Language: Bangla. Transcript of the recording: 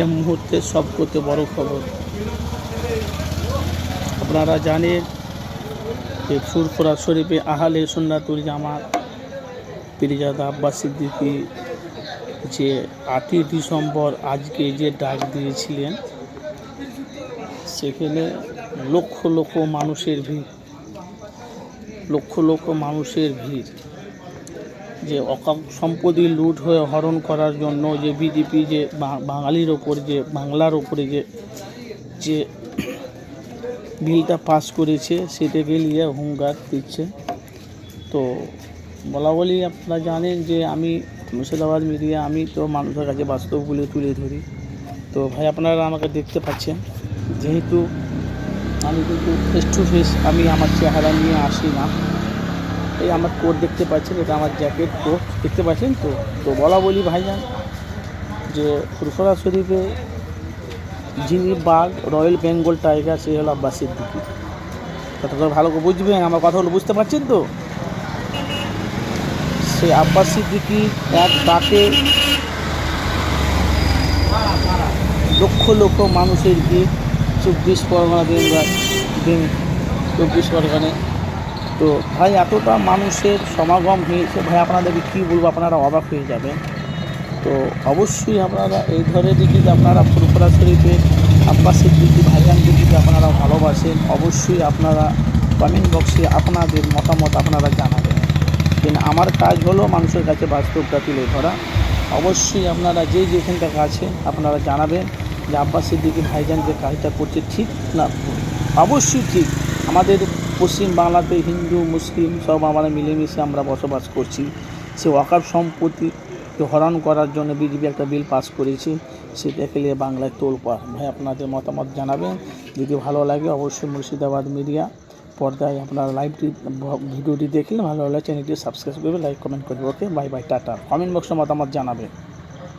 এ মুহূর্তে সব করতে বড় খবর। আপনারা জানেন যে ফুরফুরা শরীফে আহালে সুন্নাতুল জামাত পিরিজাদা আব্বাস সিদ্দিকি যে আটই ডিসেম্বর আজকে যে ডাক দিয়েছিলেন, সেখানে লক্ষ লক্ষ মানুষের ভিড়, লক্ষ লক্ষ মানুষের ভিড়। যে অকাপ সম্পত্তি লুট হয়ে হরণ করার জন্য যে বিজেপি যে বাঙালির ওপর যে, বাংলার ওপরে যে যে বিলটা পাস করেছে, সেটাকে নিয়ে হুঙ্গার দিচ্ছে। তো বলা বলি আপনারা জানেন যে আমি মুর্শিদাবাদ মিডিয়া, আমি তো মানুষের কাছে বাস্তবগুলো তুলে ধরি। তো ভাই, আপনারা আমাকে দেখতে পাচ্ছেন। যেহেতু আমি কিন্তু ফেস টু ফেস আমি আমার চেহারা নিয়ে আসি না। এই আমার কোট দেখতে পাচ্ছেন, এটা আমার জ্যাকেট, কোট দেখতে পাচ্ছেন তো? তো বলা বলি ভাইজান যে ফুরফুরা শরীফে যিনি বাঘ, রয়্যাল বেঙ্গল টাইগার সে হলো আব্বাস সিদ্দিকি। কথা করে ভালো করে বুঝবেন, আমার কথাগুলো বুঝতে পারছেন তো? সে আব্বাস সিদ্দিকি এক ডাকে লক্ষ লক্ষ মানুষের ভিড়, চব্বিশ পরগনা বেঙ্গ- চব্বিশ পরগনায় তো ভাই, এতটা মানুষের সমাগম হয়েছে। ভাই, আপনাদেরকে কী বলব? আপনারা অবাক হয়ে যাবেন। তো অবশ্যই আপনারা এই ধরনের যদি আপনারা ফুরফুরা শরীফে আব্বাসের দিদি ভাইজানকে যদি আপনারা ভালোবাসেন, অবশ্যই আপনারা কমেন্ট বক্সে আপনাদের মতামত আপনারা জানাবেন। কিন্তু আমার কাজ হলো মানুষের কাছে বাস্তবটা তুলে ধরা। অবশ্যই আপনারা যে যেখানকার কাছে আপনারা জানাবেন যে আব্বাস সিদ্দিকি ভাইজান যে কাজটা করছে ঠিক না অবশ্যই ঠিক। আমাদের পশ্চিম বাংলাতে হিন্দু, মুসলিম সব আমরা মিলেমিশে আমরা বসবাস করছি। সে ওয়াকার সম্পত্তি হরণ করার জন্য বিজেপি একটা বিল পাস করেছে। সেটাকে নিয়ে বাংলায় তোলপাড় ভাই, আপনাদের মতামত জানাবেন। যদি ভালো লাগে অবশ্যই মুর্শিদাবাদ মিডিয়া পর্দায় আপনারা লাইভটি ভিডিওটি দেখলে ভালো হলে চ্যানেলটি সাবস্ক্রাইব করবে লাইক কমেন্ট করবে okay bye bye tata. Comment বক্সে মতামত জানাবে